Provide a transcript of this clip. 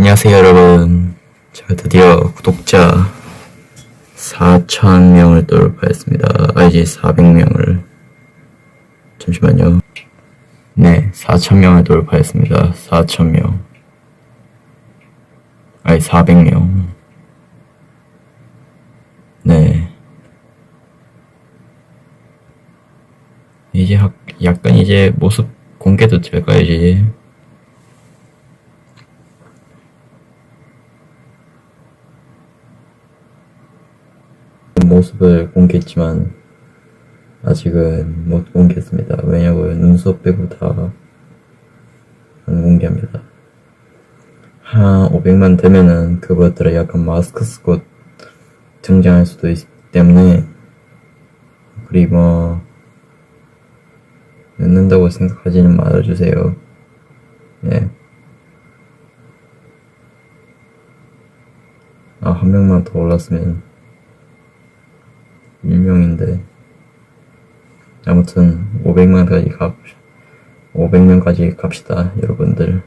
안녕하세요 여러분. 제가 드디어 구독자 4,000명을 돌파했습니다. 아 이제 400명을. 잠시만요. 네 4,000명을 돌파했습니다. 4,000명. 아니 400명. 네. 이제 학- 약간 이제 모습 공개도 될까요 이제 모습을 공개했지만 아직은 못 공개했습니다. 왜냐고요? 눈썹 빼고 다 안 공개합니다. 한 500만 되면은 그것들을 약간 마스크 쓰고 등장할 수도 있기 때문에 그리고 뭐 늦는다고 생각하지는 말아주세요. 예. 아, 한 명만 더 올랐으면 1명인데. 아무튼 500만까지 가 500명까지 갑시다 여러분들